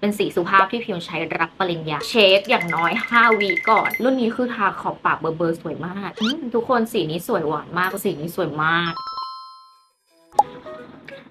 เป็นสีสุภาพที่พิมใช้รับปริญญา เชฟอย่างน้อย 5วีก่อน รุ่นนี้คือทาขอบปากเบอร์เบอร์สวยมาก ทุกคนสีนี้สวยหวานมากสีนี้สวยมาก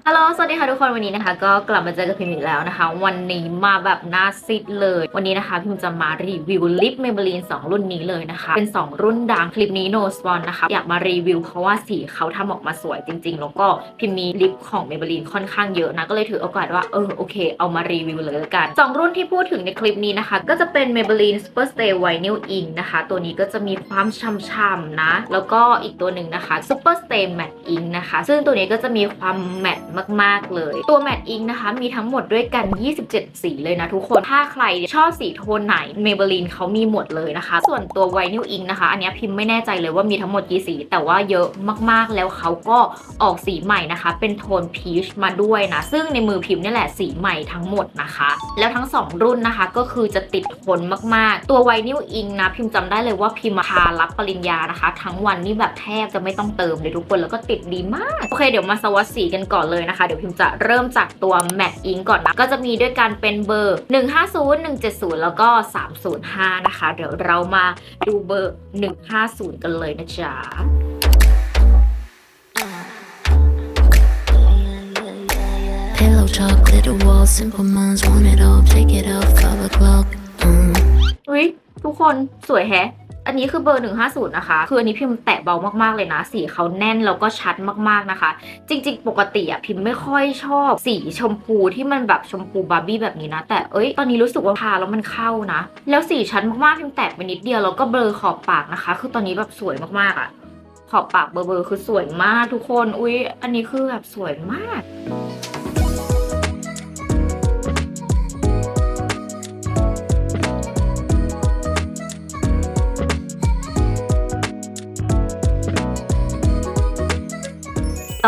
ฮัลโหล สวัสดีค่ะทุกคน วันนี้นะคะ ก็กลับมาเจอกับพิมพ์อีกแล้วนะคะ วันนี้มาแบบหน้าซิดเลย วันนี้นะคะ พิมจะมารีวิวลิป Maybelline 2รุ่นนี้เลยนะคะ เป็น 2 รุ่นดังคลิปนี้ No Spawn นะคะ อยากมารีวิวเพราะว่าสีเขาทำออกมาสวยจริง ๆ แล้วก็พิมมีลิปของ Maybelline ค่อนข้างเยอะนะ ก็เลยถือโอกาสว่า เออ โอเค เอามารีวิวเลยกัน 2 รุ่นที่พูดถึงในคลิปนี้นะคะ ก็จะเป็น Maybelline Superstay Vinyl Ink นะคะ ตัวนี้ก็จะมีความช่ำๆนะ แล้วก็อีกตัวหนึ่งนะคะ Superstay Matte Ink นะคะ ซึ่งตัวนี้ก็จะมีความแมตต์มาก ๆ เลย ตัว Matte Ink นะคะ มีทั้งหมดด้วยกัน 27 สีเลยนะทุกคน ถ้าใครชอบสีโทนไหน Maybelline เขามีหมดเลยนะคะ ส่วนตัว Vinyl Ink นะคะ อันนี้พิมพ์ไม่แน่ใจเลยว่ามีทั้งหมดกี่สี แต่ว่าเยอะมากๆแล้วเขาก็ออกสีใหม่นะคะ เป็นโทนพีชมาด้วยนะ ซึ่งในมือพิมพ์นี่แหละสีใหม่ทั้งหมดนะคะ แล้วทั้ง 2 รุ่นนะคะก็คือจะติดทนมากๆ ตัว Vinyl Ink นะพิมพ์จำได้เลยว่าพิมพ์ทารับปริญญานะคะ ทั้งวันนี่แบบแทบจะไม่ต้องเติมเลยทุกคนแล้วก็ติดดีมากโอเคเดี๋ยวมาสวัสดสีกันก่อนเลยนะคะ เดี๋ยวพิมพ์จะเริ่มจากตัว Matte Ink ก่อนนะก็จะมีด้วยกันเป็นเบอร์ 150 170 แล้วก็ 305 นะคะ เดี๋ยวเรามาดูเบอร์ 150 กันเลยนะจ๊ะ Pillow talk, glitter wall, simple minds want it all. Take it out, five o'clock. Mm. อุ้ยทุกคนสวยแฮะ อันนี้คือเบอร์ 150 นะคะ คืออันนี้พิมพ์แตะเบามากๆเลยนะ สีเขาแน่นแล้วก็ชัดมากๆนะคะ จริง ๆ ปกติอะพิมพ์ไม่ค่อยชอบ สีชมพูที่มันแบบชมพูบาร์บี้แบบนี้นะ แต่เอ้ย ตอนนี้รู้สึกว่าทาแล้วมันเข้านะ แล้วสีชัดมากๆพิมพ์แตะไปนิดเดียวแล้วก็เบลอขอบปากนะคะ คือตอนนี้แบบสวยมากๆอะขอบปากเบลอๆคือสวยมากทุกคน อุ้ยอันนี้คือแบบสวยมาก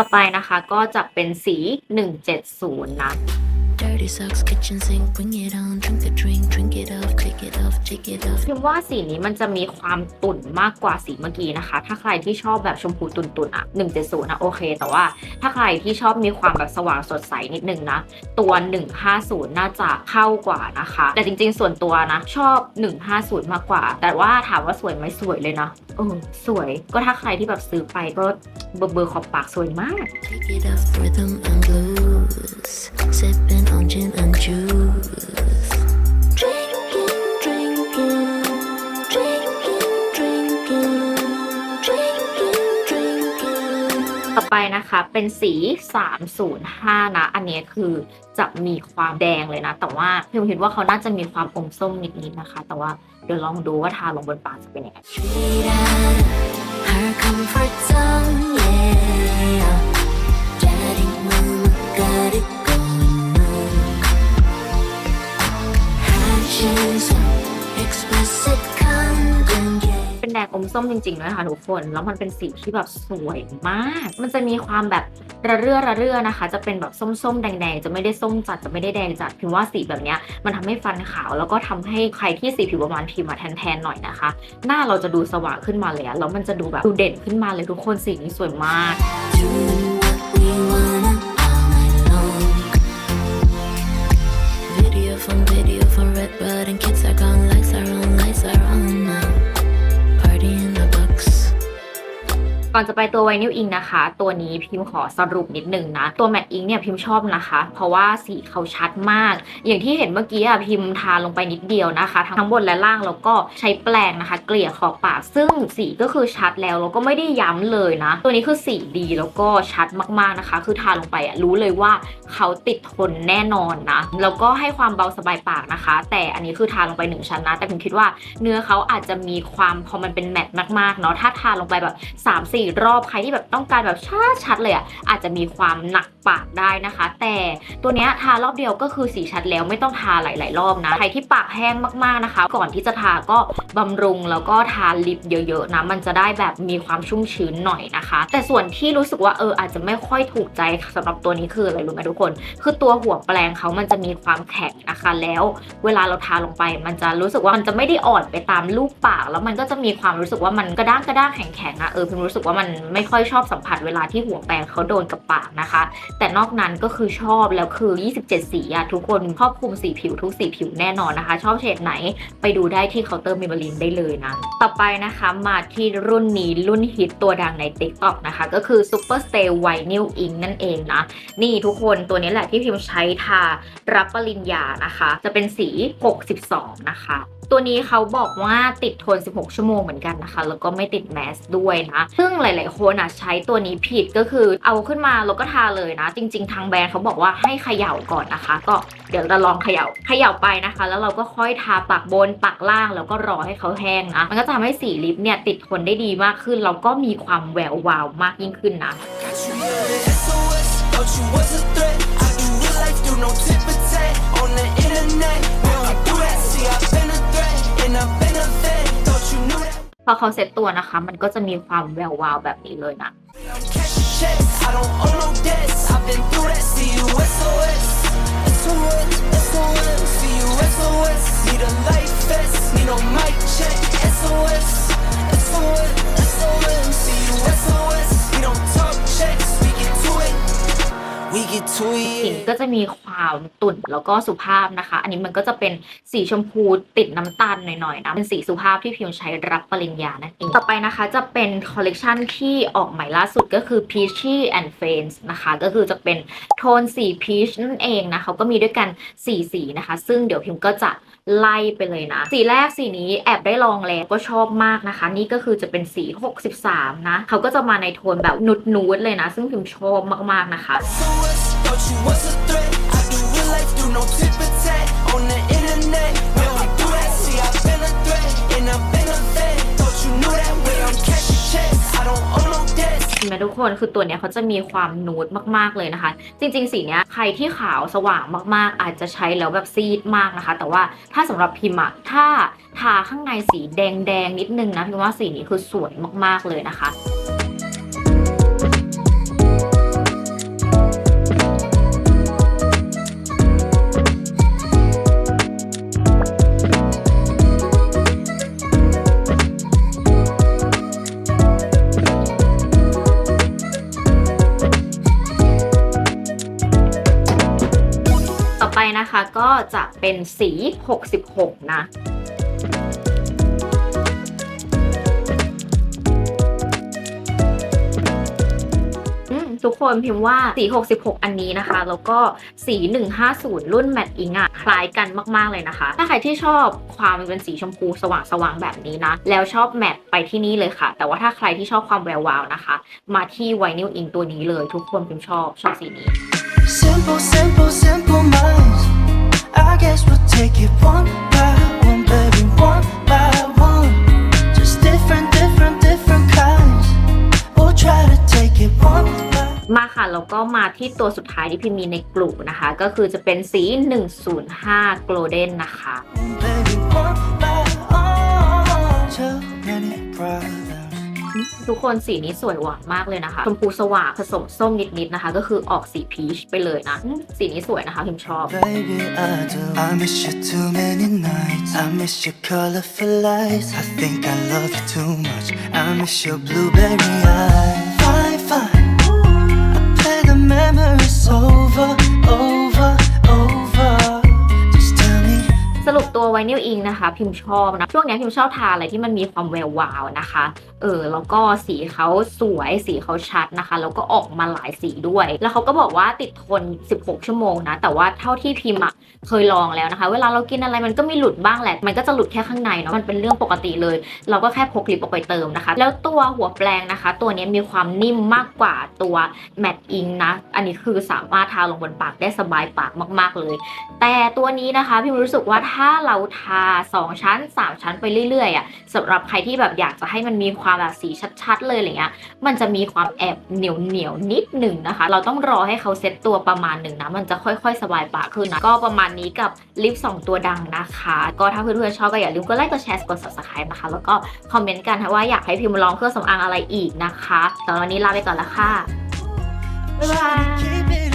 ต่อไปนะคะ ก็จะเป็นสี 170นะ Dirty socks, kitchen sink, bring it on. Drink a drink, drink it off, take it off, take it off. พิมว่าสีนี้มันจะมีความตุ่นมากกว่าสีเมื่อกี้นะคะ ถ้าใครที่ชอบแบบชมพูตุ่นๆอะ170นะโอเค แต่ว่าถ้าใครที่ชอบมีความแบบสว่างสดใสนิดนึงนะ ตัว 150 น่าจะเข้ากว่านะคะ แต่จริงๆ ส่วนตัวนะชอบ 150 มากกว่า แต่ว่าถามว่าสวยไหมสวยเลยนะเออสวยก็ถ้าใครที่แบบซื้อไปก็เบอร์เบอร์ขอบปากสวยมาก Take it off, rhythm and blues. Sipping on gin and juice. Drinking, drinking, drinking, drinking, drinking, drinking. ต่อไปนะคะเป็นสี 305 นะ อันนี้คือจะมีความแดงเลยนะ แต่ว่าพิมคิดว่าเขาน่าจะมีความอมส้มนิดๆนะคะ แต่ว่าเดี๋ยวลองดูว่าทาลงบนปากจะเป็นยังไง her comfort zone, ดงอมส้มจริงๆด้วยค่ะทุกคน แล้วมันเป็นสีที่แบบสวยมาก มันจะมีความแบบระเรื่อระเรื่อนะคะ จะเป็นแบบส้มๆแดงๆ จะไม่ได้ส้มจัดจะไม่ได้แดงจัดพิมว่าสีแบบเนี้ยมันทำให้ฟันขาว แล้วก็ทำให้ใครที่สีผิวประมาณพิมมาแทนๆหน่อยนะคะ หน้าเราจะดูสว่างขึ้นมาเลยแล้วมันจะดูแบบดูเด่นขึ้นมาเลยทุกคนสีนี้สวยมาก Video phone, video phone, red button, kids are gone, ก่อนจะไปตัวไวนิลอิงนะคะ ตัวนี้พิมพ์ขอสรุปนิดนึงนะ ตัวแมตต์อิงเนี่ยพิมพ์ชอบนะคะ เพราะว่าสีเขาชัดมาก อย่างที่เห็นเมื่อกี้อะพิมพ์ทาลงไปนิดเดียวนะคะ ทั้งบนและล่างแล้วก็ใช้แปรงนะคะ เกลี่ยขอบปากซึ่งสีก็คือชัดแล้วแล้วก็ไม่ได้ย้ำเลยนะ ตัวนี้คือสีดีแล้วก็ชัดมากๆนะคะ คือทาลงไปอะรู้เลยว่าเขาติดทนแน่นอนนะแล้วก็ให้ความเบาสบายปากนะคะ แต่อันนี้คือทาลงไปหนึ่งชั้นนะแต่พิมคิดว่าเนื้อเขาอาจจะมีความพอมันเป็นแมตต์มากๆเนาะถ้าทาลงไปแบบ3 4รอบใครที่แบบต้องการแบบชัดชัดๆเลยอะ่ะอาจจะมีความหนักปากได้นะคะ แต่ตัวเนี้ยทารอบเดียวก็คือสีชัดแล้วไม่ต้องทาหลาย ๆ รอบนะใครที่ปากแห้งมากๆนะคะ ก่อนที่จะทาก็บำรุงแล้วก็ทาลิปเยอะๆนะมันจะได้แบบมีความชุ่มชื้นหน่อยนะคะ แต่ส่วนที่รู้สึกว่าเอออาจจะไม่ค่อยถูกใจสำหรับตัวนี้คืออะไรรู้ไหมทุกคน คือตัวหัวแปรงเขามันจะมีความแข็งนะคะ แล้วเวลาเราทาลงไป มันจะรู้สึกว่ามันจะไม่ได้อ่อนไปตามรูปปาก แล้วมันก็จะมีความรู้สึกว่ามันกระด้างกระด้างแข็งๆอะเออพิมรู้สึกว่าว่ามันไม่ค่อยชอบสัมผัสเวลาที่หัวแปรงเขาโดนกับปากนะคะ แต่นอกนั้นก็คือชอบแล้วคือ 27 สีอะทุกคนครอบคลุมสีผิวทุกสีผิวแน่นอนนะคะ ชอบเฉดไหนไปดูได้ที่เคาน์เตอร์เมเบลินได้เลยนะ ต่อไปนะคะมาที่รุ่นนี้รุ่นฮิตตัวดังใน TikTok นะคะก็คือ Super Stay Vinyl Ink นั่นเองนะนี่ทุกคนตัวนี้แหละที่พิมพ์ใช้ทารับปริญญานะคะ จะเป็นสี 62 นะคะ ตัวนี้เขาบอกว่าติดทน 16 ชั่วโมงเหมือนกันนะคะ แล้วก็ไม่ติดแมสด้วยนะ ซึ่งหลาย ๆ คนอะใช้ตัวนี้ผิดก็คือเอาขึ้นมาแล้วก็ทาเลยนะ จริง ๆ ทางแบรนด์เขาบอกว่าให้เขย่าก่อนนะคะ ก็เดี๋ยวเราลองเขย่าเขย่าไปนะคะ แล้วเราก็ค่อยทาปากบนปากล่างแล้วก็รอให้เขาแห้งนะ มันก็จะทำให้สีลิปเนี่ยติดทนได้ดีมากขึ้น แล้วก็มีความแวววาวมากยิ่งขึ้นนะ พอเขาเซ็ตตัวนะคะ มันก็จะมีความแวววาวแบบนี้เลยนะ I don't own no debts. I've been through that. See you SOS, ก็จะมีความตุ่นแล้วก็สุภาพนะคะ อันนี้มันก็จะเป็นสีชมพูติดน้ำตาลหน่อยๆนะเป็นสีสุภาพที่พิมใช้รับปริญญานั่นเองต่อไปนะคะจะเป็นคอลเลกชันที่ออกใหม่ล่าสุดก็คือ Peachy and Friends นะคะ ก็คือจะเป็นโทนสี peach นั่นเองนะเขาก็มีด้วยกัน4สีนะคะ ซึ่งเดี๋ยวพิมก็จะไล่ไปเลยนะ สีแรกสีนี้แอบได้ลองแล้วก็ชอบมากนะคะ นี่ก็คือจะเป็นสี 63 นะ เขาก็จะมาในโทนแบบนุดๆเลยนะ ซึ่งพิมชอบมากๆนะคะ thought you was a threat. I do real life, do no tit for tat on the internet. We don't do that. See, I've been a threat and I've been a vet. Thought you knew that way. I'm cashing checks. I don't owe no debts. เห็นไหมทุกคนคือตัวเนี้ยเขาจะมีความนูดมากๆเลยนะคะ จริงๆสีเนี้ยใครที่ขาวสว่างมากๆ อาจจะใช้แล้วแบบซีดมากนะคะ แต่ว่าถ้าสำหรับพิมพ์อะถ้าทาข้างในสีแดงๆนิดนึงนะพิมว่าสีนี้คือสวยมากๆเลยนะคะ จะเป็นสี 66 นะทุกคนพิมพ์ว่าสี 66 อันนี้นะคะ แล้วก็สี 150 รุ่นแมตต์อิงอะคล้ายกันมาก ๆ เลยนะคะ ถ้าใครที่ชอบความเป็นสีชมพูสว่าง ๆ แบบนี้นะ แล้วชอบแมตต์ไปที่นี่เลยค่ะ แต่ว่าถ้าใครที่ชอบความแวววาวนะคะ มาที่ไวนิลอิงตัวนี้เลย ทุกคนพิมพ์ชอบชอบสีนี้ Simple, simple, simple mind I guess we'll take it one by one, baby, one by one. Just different, different, different kinds. We'll try to take it one by มาค่ะแล้วก็มาที่ตัวสุดท้ายที่พิมพ์มีในกลุ่มนะคะ ก็คือจะเป็นสี 105 Golden นะคะ one, baby, ทุกคนสีนี้สวยหวานมากเลยนะคะชมพูสว่างผสมส้มนิดๆนะคะ ก็คือออกสีพีชไปเลยนะอืมสีนี้สวยนะคะพิมชอบ Baby, I do. I miss you too many nights. I miss your colorful lights. I think I love you too much. I miss your blueberry eyes. Fine, fine. I play the memories over, over, over. ตัวไวนิลอิงนะคะ พิมพ์ชอบนะ ช่วงนี้พิมพ์ชอบทาอะไรที่มันมีความแวววาวนะคะ เออ แล้วก็สีเขาสวยสีเขาชัดนะคะ แล้วก็ออกมาหลายสีด้วย แล้วเขาก็บอกว่าติดทน 16 ชั่วโมงนะ แต่ว่าเท่าที่พิมพ์อะเคยลองแล้วนะคะ เวลาเรากินอะไรมันก็มีหลุดบ้างแหละ มันก็จะหลุดแค่ข้างในเนาะ มันเป็นเรื่องปกติเลย เราก็แค่พกลิปออกไปเติมนะคะ แล้วตัวหัวแปรงนะคะ ตัวนี้มีความนิ่มมากกว่าตัวแมตต์อิงนะ อันนี้คือสามารถทาลงบนปากได้สบายปากมาก ๆเลย แต่ตัวนี้นะคะพิมรู้สึกว่าถ้าเราทา 2 ชั้น 3 ชั้นไปเรื่อยๆอะสำหรับใครที่แบบอยากจะให้มันมีความแบบสีชัดๆเลยอะไรเงี้ยมันจะมีความแอบเหนียวเหนียวๆนิดหนึ่งนะคะ เราต้องรอให้เขาเซ็ตตัวประมาณหนึ่งนะ มันจะค่อยๆ สบายปากขึ้นนะก็ประมาณนี้กับลิป2ตัวดังนะคะ ก็ถ้าเพื่อนๆชอบก็อย่าลืมกดไลค์กดแชร์กด subscribe นะคะ แล้วก็คอมเมนต์กันนะว่าอยากให้พิมลองเครื่องสำอางอะไรอีกนะคะสำหรับวันนี้ลาไปก่อนละค่ะบ๊ายบาย